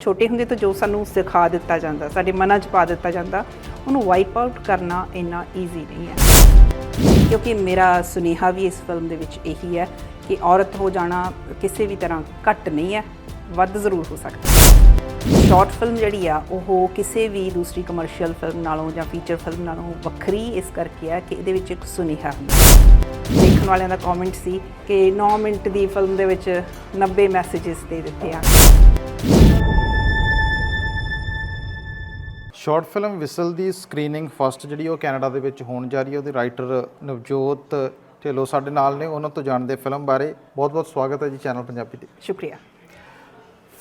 ਛੋਟੇ ਹੁੰਦੇ ਤੋਂ ਜੋ ਸਾਨੂੰ ਸਿਖਾ ਦਿੱਤਾ ਜਾਂਦਾ, ਸਾਡੇ ਮਨਾਂ 'ਚ ਪਾ ਦਿੱਤਾ ਜਾਂਦਾ, ਉਹਨੂੰ ਵਾਈਪ ਆਊਟ ਕਰਨਾ ਇੰਨਾ ਈਜ਼ੀ ਨਹੀਂ ਹੈ। ਕਿਉਂਕਿ ਮੇਰਾ ਸੁਨੇਹਾ ਵੀ ਇਸ ਫਿਲਮ ਦੇ ਵਿੱਚ ਇਹੀ ਹੈ ਕਿ ਔਰਤ ਹੋ ਜਾਣਾ ਕਿਸੇ ਵੀ ਤਰ੍ਹਾਂ ਘੱਟ ਨਹੀਂ ਹੈ, ਵੱਧ ਜ਼ਰੂਰ ਹੋ ਸਕਦਾ ਸ਼ਾਰਟ ਫਿਲਮ ਜਿਹੜੀ ਆ, ਉਹ ਕਿਸੇ ਵੀ ਦੂਸਰੀ ਕਮਰਸ਼ੀਅਲ ਫਿਲਮ ਨਾਲੋਂ ਜਾਂ ਫੀਚਰ ਫਿਲਮ ਨਾਲੋਂ ਵੱਖਰੀ ਇਸ ਕਰਕੇ ਹੈ ਕਿ ਇਹਦੇ ਵਿੱਚ ਇੱਕ ਸੁਨੇਹਾ ਹੁੰਦਾ ਦੇਖਣ ਵਾਲਿਆਂ ਦਾ ਕਮੈਂਟ ਸੀ ਕਿ 9 ਮਿੰਟ ਦੀ ਫਿਲਮ ਦੇ ਵਿੱਚ 90 ਮੈਸੇजेस ਦੇ ਦਿੱਤੇ ਆ। ਸ਼ਾਰਟ ਫਿਲਮ ਵਿਸਲ ਦੀ ਸਕਰੀਨਿੰਗ ਫਸਟ ਜਿਹੜੀ ਉਹ ਕੈਨੇਡਾ ਦੇ ਵਿੱਚ ਹੋਣ ਜਾ ਰਹੀ ਹੈ ਉਹਦੇ ਰਾਈਟਰ ਨਵਜੋਤ ਢਿੱਲੋਂ ਸਾਡੇ ਨਾਲ ਨੇ ਉਹਨਾਂ ਤੋਂ ਜਾਣਦੇ ਫਿਲਮ ਬਾਰੇ। ਬਹੁਤ-ਬਹੁਤ ਸਵਾਗਤ ਹੈ ਜੀ ਚੈਨਲ ਪੰਜਾਬੀ ਤੇ। ਸ਼ੁਕਰੀਆ।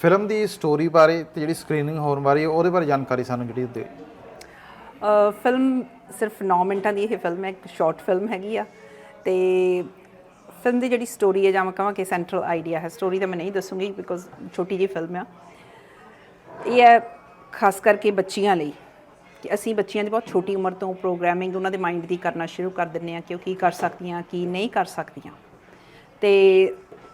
ਫਿਲਮ ਦੀ ਸਟੋਰੀ ਬਾਰੇ ਤੇ ਜਿਹੜੀ ਸਕਰੀਨਿੰਗ ਹੋਣ ਬਾਰੇ ਉਹਦੇ ਬਾਰੇ ਜਾਣਕਾਰੀ ਸਾਨੂੰ ਜਿਹੜੀ ਅ, ਫਿਲਮ ਸਿਰਫ 9 ਮਿੰਟਾਂ ਦੀ ਇਹ ਫਿਲਮ ਹੈ ਇੱਕ ਸ਼ਾਰਟ ਫਿਲਮ ਹੈਗੀ ਆ। ਤੇ ਫਿਲਮ ਦੀ ਜਿਹੜੀ ਸਟੋਰੀ ਹੈ ਜਾਂ ਮੈਂ ਕਹਾਂ ਕਿ ਸੈਂਟਰਲ ਆਈਡੀਆ ਹੈ ਸਟੋਰੀ ਤਾਂ ਮੈਂ ਨਹੀਂ ਦੱਸੂਗੀ ਬਿਕੋਜ਼ ਛੋਟੀ ਜਿਹੀ ਫਿਲਮ ਆ। ਇਹ ਹੈ ਖਾਸ ਕਰਕੇ ਬੱਚੀਆਂ ਲਈ, ਕਿ ਅਸੀਂ ਬੱਚੀਆਂ ਦੀ ਬਹੁਤ ਛੋਟੀ ਉਮਰ ਤੋਂ ਪ੍ਰੋਗਰਾਮਿੰਗ ਉਹਨਾਂ ਦੇ ਮਾਈਂਡ ਦੀ ਕਰਨਾ ਸ਼ੁਰੂ ਕਰ ਦਿੰਦੇ ਆ ਕਿ ਉਹ ਕੀ ਕਰ ਸਕਦੀਆਂ, ਕੀ ਨਹੀਂ ਕਰ ਸਕਦੀਆਂ। ਤੇ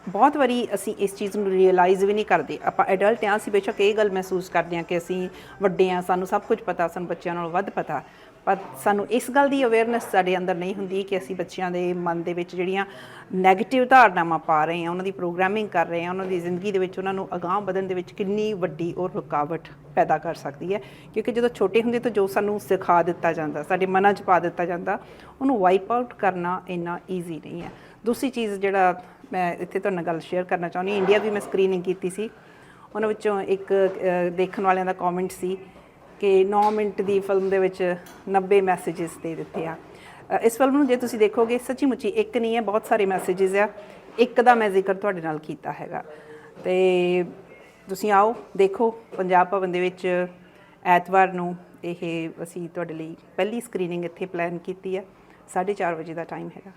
ਬਹੁਤ ਵਾਰੀ ਅਸੀਂ ਇਸ ਚੀਜ਼ ਨੂੰ ਰਿਅਲਾਈਜ਼ ਵੀ ਨਹੀਂ ਕਰਦੇ। ਆਪਾਂ ਐਡਲਟ ਹਾਂ, ਅਸੀਂ ਬੇਸ਼ੱਕ ਇਹ ਗੱਲ ਮਹਿਸੂਸ ਕਰਦੇ ਹਾਂ ਕਿ ਅਸੀਂ ਵੱਡੇ ਹਾਂ, ਸਾਨੂੰ ਸਭ ਕੁਝ ਪਤਾ, ਸਾਨੂੰ ਬੱਚਿਆਂ ਨਾਲੋਂ ਵੱਧ ਪਤਾ। ਪਰ ਸਾਨੂੰ ਇਸ ਗੱਲ ਦੀ ਅਵੇਅਰਨੈਸ ਸਾਡੇ ਅੰਦਰ ਨਹੀਂ ਹੁੰਦੀ ਕਿ ਅਸੀਂ ਬੱਚਿਆਂ ਦੇ ਮਨ ਦੇ ਵਿੱਚ ਜਿਹੜੀਆਂ 네ਗੇਟਿਵ ਧਾਰਨਾਵਾਂ ਪਾ ਰਹੇ ਹਾਂ, ਉਹਨਾਂ ਦੀ ਪ੍ਰੋਗਰਾਮਿੰਗ ਕਰ ਰਹੇ ਹਾਂ, ਉਹਨਾਂ ਦੀ ਜ਼ਿੰਦਗੀ ਦੇ ਵਿੱਚ ਉਹਨਾਂ ਨੂੰ ਅਗਾਂਹ ਵਧਣ ਦੇ ਵਿੱਚ ਕਿੰਨੀ ਵੱਡੀ ਔਰ ਰੁਕਾਵਟ ਪੈਦਾ ਕਰ ਸਕਦੀ ਹੈ। ਕਿਉਂਕਿ ਜਦੋਂ ਛੋਟੇ ਹੁੰਦੇ ਤੋਂ ਜੋ ਸਾਨੂੰ ਸਿਖਾ ਦਿੱਤਾ ਜਾਂਦਾ, ਸਾਡੇ ਮਨਾਂ 'ਚ ਪਾ ਦਿੱਤਾ ਜਾਂਦਾ, ਉਹਨੂੰ ਵਾਈਪ ਆਊਟ ਕਰਨਾ ਇੰਨਾ ਈਜ਼ੀ ਨਹੀਂ ਹੈ। ਦੂਸਰੀ ਚੀਜ਼ ਜਿਹੜਾ ਮੈਂ ਇੱਥੇ ਤੁਹਾਡੇ ਨਾਲ ਗੱਲ ਸ਼ੇਅਰ ਕਰਨਾ ਚਾਹੁੰਦੀ ਇੰਡੀਆ ਵੀ ਮੈਂ ਸਕਰੀਨਿੰਗ ਕੀਤੀ ਸੀ। ਉਹਨਾਂ ਵਿੱਚੋਂ ਇੱਕ ਦੇਖਣ ਵਾਲਿਆਂ ਦਾ ਕਮੈਂਟ ਸੀ ਕਿ 9 ਮਿੰਟ ਦੀ ਫਿਲਮ ਦੇ ਵਿੱਚ 90 ਮੈਸੇजेस ਦੇ ਦਿੱਤੇ ਆ। ਇਸ ਫਿਲਮ ਨੂੰ ਜੇ ਤੁਸੀਂ ਦੇਖੋਗੇ ਸੱਚੀ ਮੁੱਚੀ ਇੱਕ ਨਹੀਂ ਹੈ, ਬਹੁਤ ਸਾਰੇ ਮੈਸੇजेस ਆ। ਇੱਕ ਦਾ ਮੈਂ ਜ਼ਿਕਰ ਤੁਹਾਡੇ ਨਾਲ ਕੀਤਾ ਹੈਗਾ। ਤੇ ਤੁਸੀਂ ਆਓ, ਦੇਖੋ ਪੰਜਾਬ ਭਵਨ ਦੇ ਵਿੱਚ ਐਤਵਾਰ ਨੂੰ ਇਹ ਅਸੀਂ ਤੁਹਾਡੇ ਲਈ ਪਹਿਲੀ ਸਕਰੀਨਿੰਗ ਇੱਥੇ ਪਲਾਨ ਕੀਤੀ ਆ। 4:30 ਵਜੇ ਦਾ ਟਾਈਮ ਹੈਗਾ।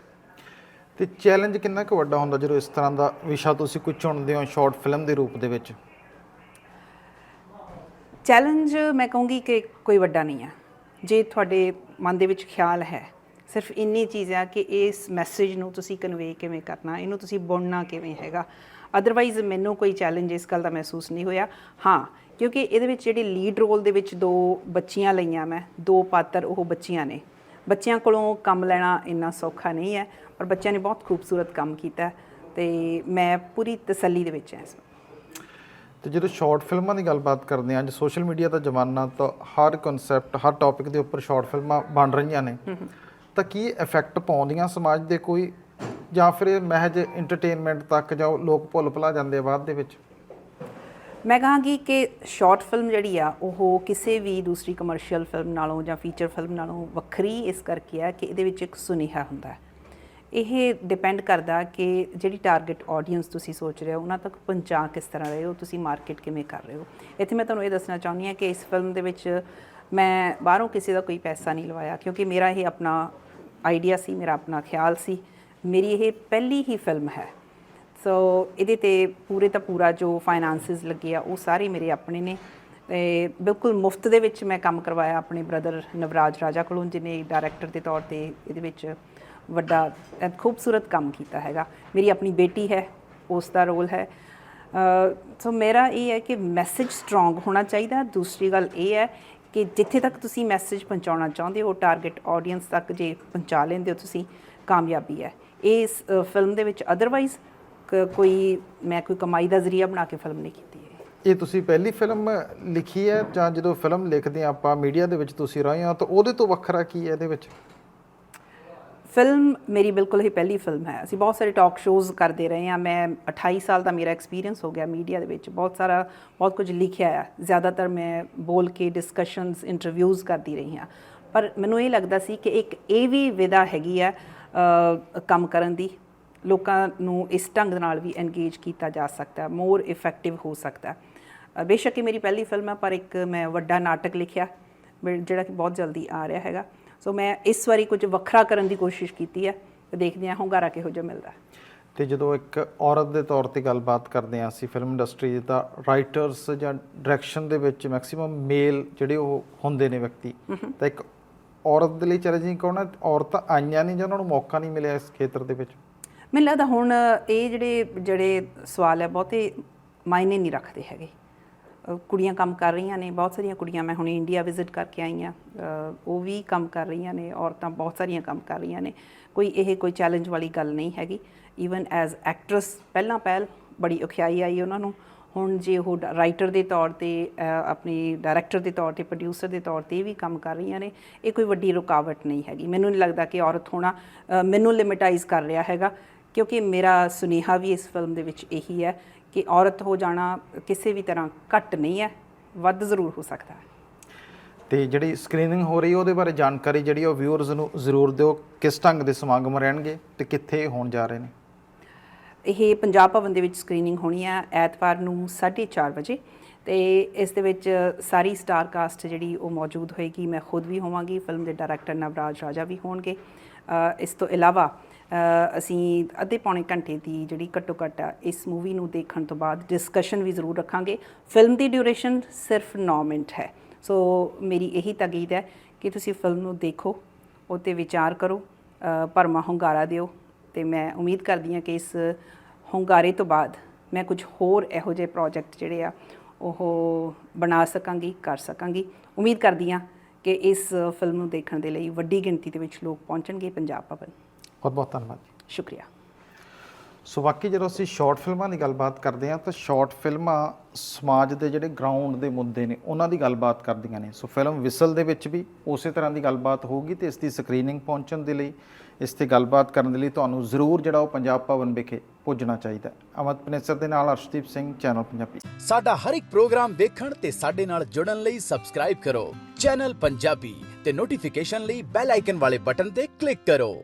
ਤੇ ਚੈਲੰਜ ਕਿੰਨਾ ਕੁ ਵੱਡਾ ਹੁੰਦਾ ਜਦੋਂ ਇਸ ਤਰ੍ਹਾਂ ਦਾ ਵਿਸ਼ਾ ਤੁਸੀਂ ਕੁਝ ਚੁਣਦੇ ਹੋ ਸ਼ਾਰਟ ਫਿਲਮ ਦੇ ਰੂਪ ਦੇ ਵਿੱਚ? ਚੈਲੰਜ ਮੈਂ ਕਹੂੰਗੀ ਕਿ ਕੋਈ ਵੱਡਾ ਨਹੀਂ ਹੈ ਜੇ ਤੁਹਾਡੇ ਮਨ ਦੇ ਵਿੱਚ ਖਿਆਲ ਹੈ, ਸਿਰਫ ਇੰਨੀ ਚੀਜ਼ ਆ ਕਿ ਇਸ ਮੈਸੇਜ ਨੂੰ ਤੁਸੀਂ ਕਨਵੇ ਕਿਵੇਂ ਕਰਨਾ, ਇਹਨੂੰ ਤੁਸੀਂ ਬੁਣਨਾ ਕਿਵੇਂ ਹੈਗਾ। ਅਦਰਵਾਈਜ਼ ਮੈਨੂੰ ਕੋਈ ਚੈਲੰਜ ਇਸ ਗੱਲ ਦਾ ਮਹਿਸੂਸ ਨਹੀਂ ਹੋਇਆ। ਹਾਂ, ਕਿਉਂਕਿ ਇਹਦੇ ਵਿੱਚ ਜਿਹੜੀ ਲੀਡ ਰੋਲ ਦੇ ਵਿੱਚ ਦੋ ਬੱਚੀਆਂ ਲਈਆਂ ਮੈਂ, ਦੋ ਪਾਤਰ ਉਹ ਬੱਚੀਆਂ ਨੇ। ਬੱਚਿਆਂ ਕੋਲੋਂ ਕੰਮ ਲੈਣਾ ਇੰਨਾ ਸੌਖਾ ਨਹੀਂ ਹੈ ਪਰ ਬੱਚਿਆਂ ਨੇ ਬਹੁਤ ਖੂਬਸੂਰਤ ਕੰਮ ਕੀਤਾ ਤੇ ਮੈਂ ਪੂਰੀ ਤਸੱਲੀ ਦੇ ਵਿੱਚ ਹਾਂ ਇਸ ਤੇ ਜਦੋਂ ਸ਼ਾਰਟ ਫਿਲਮਾਂ ਦੀ ਗੱਲਬਾਤ ਕਰਦੇ ਹਾਂ ਅੱਜ ਸੋਸ਼ਲ ਮੀਡੀਆ ਦਾ ਜ਼ਮਾਨਾ ਤਾਂ ਹਰ ਕਨਸੈਪਟ ਹਰ ਟੌਪਿਕ ਦੇ ਉੱਪਰ ਸ਼ਾਰਟ ਫਿਲਮਾਂ ਬਣ ਰਹੀਆਂ ਨੇ। ਤਾਂ ਕੀ ਇਫੈਕਟ ਪਾਉਂਦੀਆਂ ਸਮਾਜ ਦੇ ਕੋਈ ਜਾਂ ਫਿਰ ਇਹ ਮਹਿਜ ਐਂਟਰਟੇਨਮੈਂਟ ਤੱਕ ਜਾਂ ਲੋਕ ਭੁੱਲ ਭੁਲਾ ਜਾਂਦੇ ਬਾਅਦ ਦੇ ਵਿੱਚ? ਮੈਂ ਕਹਾਂਗੀ ਕਿ ਸ਼ਾਰਟ ਫਿਲਮ ਜਿਹੜੀ ਆ, ਉਹ ਕਿਸੇ ਵੀ ਦੂਸਰੀ ਕਮਰਸ਼ੀਅਲ ਫਿਲਮ ਨਾਲੋਂ ਜਾਂ ਫੀਚਰ ਫਿਲਮ ਨਾਲੋਂ ਵੱਖਰੀ ਇਸ ਕਰਕੇ ਹੈ ਕਿ ਇਹਦੇ ਵਿੱਚ ਇੱਕ ਸੁਨੇਹਾ ਹੁੰਦਾ ਹੈ। ਇਹ ਡਿਪੈਂਡ ਕਰਦਾ ਕਿ ਜਿਹੜੀ ਟਾਰਗੇਟ ਆਡੀਅנס ਤੁਸੀਂ ਸੋਚ ਰਹੇ ਹੋ, ਉਹਨਾਂ ਤੱਕ ਪਹੁੰਚਾ ਕਿਸ ਤਰ੍ਹਾਂ ਰਹੇ ਹੋ, ਤੁਸੀਂ ਮਾਰਕੀਟ ਕਿਵੇਂ ਕਰ ਰਹੇ ਹੋ। ਇੱਥੇ ਮੈਂ ਤੁਹਾਨੂੰ ਇਹ ਦੱਸਣਾ ਚਾਹੁੰਦੀ ਹਾਂ ਕਿ ਇਸ ਫਿਲਮ ਦੇ ਵਿੱਚ ਮੈਂ ਬਾਹਰੋਂ ਕਿਸੇ ਦਾ ਕੋਈ ਪੈਸਾ ਨਹੀਂ ਲਵਾਇਆ, ਕਿਉਂਕਿ ਮੇਰਾ ਇਹ ਆਪਣਾ ਆਈਡੀਆ ਸੀ, ਮੇਰਾ ਆਪਣਾ ਖਿਆਲ ਸੀ। ਮੇਰੀ ਇਹ ਪਹਿਲੀ ਹੀ ਫਿਲਮ ਹੈ। ਸੋ ਇਹਦੇ ਤੇ ਪੂਰੇ ਤਾਂ ਪੂਰਾ ਜੋ ਫਾਈਨਾਂਸਿਸ ਲੱਗੇ ਆ, ਉਹ ਸਾਰੇ ਮੇਰੇ ਆਪਣੇ ਨੇ। ਤੇ ਬਿਲਕੁਲ ਮੁਫਤ ਦੇ ਵਿੱਚ ਮੈਂ ਕੰਮ ਕਰਵਾਇਆ ਆਪਣੇ ਬ੍ਰਦਰ ਨਵਰਾਜ ਰਾਜਾ ਕੋਲੋਂ, ਜਿਹਨੇ ਡਾਇਰੈਕਟਰ ਦੇ ਤੌਰ ਤੇ ਇਹਦੇ ਵਿੱਚ ਵੱਡਾ ਖੂਬਸੂਰਤ ਕੰਮ ਕੀਤਾ ਹੈਗਾ। ਮੇਰੀ ਆਪਣੀ ਬੇਟੀ ਹੈ, ਉਸ ਦਾ ਰੋਲ ਹੈ। ਸੋ ਮੇਰਾ ਇਹ ਹੈ ਕਿ ਮੈਸੇਜ ਸਟਰੋਂਗ ਹੋਣਾ ਚਾਹੀਦਾ। ਦੂਸਰੀ ਗੱਲ ਇਹ ਹੈ ਕਿ ਜਿੱਥੇ ਤੱਕ ਤੁਸੀਂ ਮੈਸੇਜ ਪਹੁੰਚਾਉਣਾ ਚਾਹੁੰਦੇ ਹੋ ਟਾਰਗੇਟ ਆਡੀਅנס ਤੱਕ ਜੇ ਪਹੁੰਚਾ ਲੈਂਦੇ ਹੋ ਤੁਸੀਂ, ਕਾਮਯਾਬੀ ਹੈ। ਇਸ ਫਿਲਮ ਦੇ ਵਿੱਚ ਅਦਰਵਾਈਜ਼ ਕੋਈ ਮੈਂ ਕੋਈ ਕਮਾਈ ਦਾ ਜ਼ਰੀਆ ਬਣਾ ਕੇ ਫਿਲਮ ਨਹੀਂ ਕੀਤੀ ਹੈ ਇਹ ਤੁਸੀਂ ਪਹਿਲੀ ਫਿਲਮ ਲਿਖੀ ਹੈ ਜਾਂ ਜਦੋਂ ਫਿਲਮ ਲਿਖਦੇ ਹਾਂ ਆਪਾਂ ਮੀਡੀਆ ਦੇ ਵਿੱਚ ਤੁਸੀਂ ਰਹੇ ਹੋ ਤਾਂ ਉਹਦੇ ਤੋਂ ਵੱਖਰਾ ਕੀ ਹੈ ਇਹਦੇ ਵਿੱਚ? ਫਿਲਮ ਮੇਰੀ ਬਿਲਕੁਲ ਹੀ ਪਹਿਲੀ ਫਿਲਮ ਹੈ। ਅਸੀਂ ਬਹੁਤ ਸਾਰੇ ਟਾਕ ਸ਼ੋਜ਼ ਕਰਦੇ ਰਹੇ ਹਾਂ। ਮੈਂ 28 ਸਾਲ ਦਾ ਮੇਰਾ ਐਕਸਪੀਰੀਅੰਸ ਹੋ ਗਿਆ ਮੀਡੀਆ ਦੇ ਵਿੱਚ। ਬਹੁਤ ਸਾਰਾ ਬਹੁਤ ਕੁਝ ਲਿਖਿਆ ਹੈ। ਜ਼ਿਆਦਾਤਰ ਮੈਂ ਬੋਲ ਕੇ ਡਿਸਕਸ਼ਨਸ ਇੰਟਰਵਿਊਜ਼ ਕਰਦੀ ਰਹੀ ਹਾਂ। ਪਰ ਮੈਨੂੰ ਇਹ ਲੱਗਦਾ ਸੀ ਕਿ ਇੱਕ ਇਹ ਵੀ ਵਿਦਾ ਹੈਗੀ ਆ ਅ, ਕੰਮ ਕਰਨ ਦੀ। ਲੋਕਾਂ ਨੂੰ ਇਸ ਢੰਗ ਨਾਲ ਵੀ ਐਂਗੇਜ ਕੀਤਾ ਜਾ ਸਕਦਾ ਹੈ ਮੋਰ ਇਫੈਕਟਿਵ ਹੋ ਸਕਦਾ ਹੈ। ਬੇਸ਼ੱਕ ਇਹ ਮੇਰੀ ਪਹਿਲੀ ਫਿਲਮ ਹੈ ਪਰ ਇੱਕ ਮੈਂ ਵੱਡਾ ਨਾਟਕ ਲਿਖਿਆ ਜਿਹੜਾ ਕਿ ਬਹੁਤ ਜਲਦੀ ਆ ਰਿਹਾ ਹੈਗਾ। ਸੋ ਮੈਂ ਇਸ ਵਾਰੀ ਕੁਝ ਵੱਖਰਾ ਕਰਨ ਦੀ ਕੋਸ਼ਿਸ਼ ਕੀਤੀ ਹੈ ਤੇ ਦੇਖਦੇ ਹਾਂ ਹੁੰਗਾਰਾ ਕਿਹੋ ਜਿਹਾ ਮਿਲਦਾ ਹੈ। ਤੇ ਜਦੋਂ ਇੱਕ ਔਰਤ ਦੇ ਤੌਰ ਤੇ ਗੱਲਬਾਤ ਕਰਦੇ ਹਾਂ ਅਸੀਂ ਫਿਲਮ ਇੰਡਸਟਰੀ ਦਾ ਰਾਈਟਰਸ ਜਾਂ ਡਾਇਰੈਕਸ਼ਨ ਦੇ ਵਿੱਚ ਮੈਕਸਿਮਮ ਮੇਲ ਜਿਹੜੇ ਉਹ ਹੁੰਦੇ ਨੇ ਵਿਅਕਤੀ। ਤਾਂ ਇੱਕ ਔਰਤ ਦੇ ਲਈ ਚੈਲੰਜਿੰਗ ਕਹਣਾ ਔਰਤਾਂ ਆਈਆਂ ਨਹੀਂ ਜਾਂ ਉਹਨਾਂ ਨੂੰ ਮੌਕਾ ਨਹੀਂ ਮਿਲਿਆ ਇਸ ਖੇਤਰ ਦੇ ਵਿੱਚ? ਮੈਨੂੰ ਲੱਗਦਾ ਹੁਣ ਇਹ ਜਿਹੜੇ ਜਿਹੜੇ ਸਵਾਲ ਹੈ ਬਹੁਤੇ ਮਾਇਨੇ ਨਹੀਂ ਰੱਖਦੇ ਹੈਗੇ। ਕੁੜੀਆਂ ਕੰਮ ਕਰ ਰਹੀਆਂ ਨੇ, ਬਹੁਤ ਸਾਰੀਆਂ ਕੁੜੀਆਂ, ਮੈਂ ਹੁਣ ਇੰਡੀਆ ਵਿਜ਼ਿਟ ਕਰਕੇ ਆਈ ਹਾਂ। ਉਹ ਵੀ ਕੰਮ ਕਰ ਰਹੀਆਂ ਨੇ, ਔਰਤਾਂ ਬਹੁਤ ਸਾਰੀਆਂ ਕੰਮ ਕਰ ਰਹੀਆਂ ਨੇ। ਕੋਈ ਇਹ ਕੋਈ ਚੈਲੰਜ ਵਾਲੀ ਗੱਲ ਨਹੀਂ ਹੈਗੀ। ਈਵਨ ਐਜ਼ ਐਕਟਰਸ ਪਹਿਲਾਂ ਪਹਿਲ ਬੜੀ ਔਖਿਆਈ ਆਈ ਉਹਨਾਂ ਨੂੰ। ਹੁਣ ਜੇ ਉਹ ਰਾਈਟਰ ਦੇ ਤੌਰ ਤੇ ਆਪਣੀ ਡਾਇਰੈਕਟਰ ਦੇ ਤੌਰ ਤੇ ਪ੍ਰੋਡਿਊਸਰ ਦੇ ਤੌਰ ਤੇ ਵੀ ਕੰਮ ਕਰ ਰਹੀਆਂ ਨੇ, ਇਹ ਕੋਈ ਵੱਡੀ ਰੁਕਾਵਟ ਨਹੀਂ ਹੈਗੀ। ਮੈਨੂੰ ਨਹੀਂ ਲੱਗਦਾ ਕਿ ਔਰਤ ਹੋਣਾ ਮੈਨੂੰ ਲਿਮਿਟਾਈਜ਼ ਕਰ ਰਿਹਾ ਹੈਗਾ। ਕਿਉਂਕਿ ਮੇਰਾ ਸੁਨੇਹਾ ਵੀ ਇਸ ਫਿਲਮ ਦੇ ਵਿੱਚ ਇਹੀ ਹੈ ਕਿ ਔਰਤ ਹੋ ਜਾਣਾ ਕਿਸੇ ਵੀ ਤਰ੍ਹਾਂ ਘੱਟ ਨਹੀਂ ਹੈ ਵੱਧ ਜ਼ਰੂਰ ਹੋ ਸਕਦਾ ਹੈ। ਤੇ ਜਿਹੜੀ ਸਕਰੀਨਿੰਗ ਹੋ ਰਹੀ ਹੈ ਉਹਦੇ ਬਾਰੇ ਜਾਣਕਾਰੀ ਜਿਹੜੀ ਉਹ ਵਿਊਅਰਸ ਨੂੰ ਜ਼ਰੂਰ ਦਿਓ ਕਿਸ ਢੰਗ ਦੇ ਸਮਾਗਮ ਰਹਿਣਗੇ ਤੇ ਕਿੱਥੇ ਹੋਣ ਜਾ ਰਹੇ ਨੇ? ਇਹ ਪੰਜਾਬ ਭਵਨ ਦੇ ਵਿੱਚ ਸਕਰੀਨਿੰਗ ਹੋਣੀ ਹੈ ਐਤਵਾਰ ਨੂੰ 4:30 ਵਜੇ। ਤੇ ਇਸ ਦੇ ਵਿੱਚ ਸਾਰੀ ਸਟਾਰ ਕਾਸਟ ਜਿਹੜੀ ਉਹ ਮੌਜੂਦ ਹੋਏਗੀ। ਮੈਂ ਖੁਦ ਵੀ ਹੋਵਾਂਗੀ ਫਿਲਮ ਦੇ ਡਾਇਰੈਕਟਰ ਨਵਰਾਜ ਰਾਜਾ ਵੀ ਹੋਣਗੇ। ਇਸ ਤੋਂ ਇਲਾਵਾ ਅਸੀਂ ਅੱਧੇ ਪੌਣੇ ਘੰਟੇ ਦੀ ਜਿਹੜੀ ਘੱਟੋ ਘੱਟ ਆ, ਇਸ ਮੂਵੀ ਨੂੰ ਦੇਖਣ ਤੋਂ ਬਾਅਦ ਡਿਸਕਸ਼ਨ ਵੀ ਜ਼ਰੂਰ ਰੱਖਾਂਗੇ। ਫਿਲਮ ਦੀ ਡਿਊਰੇਸ਼ਨ ਸਿਰਫ 9 ਮਿੰਟ ਹੈ। ਸੋ ਮੇਰੀ ਇਹੀ ਤਗੀਦ ਹੈ ਕਿ ਤੁਸੀਂ ਫਿਲਮ ਨੂੰ ਦੇਖੋ ਉਹ 'ਤੇ ਵਿਚਾਰ ਕਰੋ ਅ, ਭਰਮਾ ਹੁੰਗਾਰਾ ਦਿਓ ਤੇ ਮੈਂ ਉਮੀਦ ਕਰਦੀ ਹਾਂ ਕਿ ਇਸ ਹੁੰਗਾਰੇ ਤੋਂ ਬਾਅਦ ਮੈਂ ਕੁਝ ਹੋਰ ਇਹੋ ਜਿਹੇ ਪ੍ਰੋਜੈਕਟ ਜਿਹੜੇ ਆ ਉਹ ਬਣਾ ਸਕਾਂਗੀ ਕਰ ਸਕਾਂਗੀ। ਉਮੀਦ ਕਰਦੀ ਹਾਂ ਕਿ ਇਸ ਫਿਲਮ ਨੂੰ ਦੇਖਣ ਦੇ ਲਈ ਵੱਡੀ ਗਿਣਤੀ ਦੇ ਵਿੱਚ ਲੋਕ ਪਹੁੰਚਣਗੇ ਪੰਜਾਬ ਭਵਨ। ਬਹੁਤ ਬਹੁਤ ਧੰਨਵਾਦ ਸ਼ੁਕਰੀਆ। ਸੋ ਬਾਕੀ ਜਦੋਂ ਅਸੀਂ ਸ਼ਾਰਟ ਫਿਲਮਾਂ ਦੀ ਗੱਲਬਾਤ ਕਰਦੇ ਹਾਂ ਤਾਂ ਸ਼ਾਰਟ ਫਿਲਮਾਂ ਸਮਾਜ ਦੇ ਜਿਹੜੇ ਗਰਾਊਂਡ ਦੇ ਮੁੱਦੇ ਨੇ ਉਹਨਾਂ ਦੀ ਗੱਲਬਾਤ ਕਰਦੀਆਂ ਨੇ। ਸੋ ਫਿਲਮ ਵਿਸਲ ਦੇ ਵਿੱਚ ਵੀ ਉਸੇ ਤਰ੍ਹਾਂ ਦੀ ਗੱਲਬਾਤ ਹੋਊਗੀ ਤੇ ਇਸ ਦੀ ਸਕਰੀਨਿੰਗ ਪਹੁੰਚਣ ਦੇ ਲਈ ਇਸ ਤੇ ਗੱਲਬਾਤ ਕਰਨ ਦੇ ਲਈ ਤੁਹਾਨੂੰ ਜ਼ਰੂਰ ਜਿਹੜਾ ਉਹ ਪੰਜਾਬ ਭਵਨ ਵਿਖੇ ਪੁੱਜਣਾ ਚਾਹੀਦਾ ਹੈ। ਅਮਤ ਪਨੇਸਰ ਦੇ ਨਾਲ ਅਰਸ਼ਦੀਪ ਸਿੰਘ ਚੈਨਲ ਪੰਜਾਬੀ। ਸਾਡਾ ਹਰ ਇੱਕ ਪ੍ਰੋਗਰਾਮ ਦੇਖਣ ਤੇ ਸਾਡੇ ਨਾਲ ਜੁੜਨ ਲਈ ਸਬਸਕ੍ਰਾਈਬ ਕਰੋ। ਚੈਨਲ ਪੰਜਾਬੀ ਤੇ ਨੋਟੀਫਿਕੇਸ਼ਨ ਲਈ ਬੈਲ ਆਈਕਨ ਵਾਲੇ ਬਟਨ ਤੇ ਕਲਿੱਕ ਕਰੋ।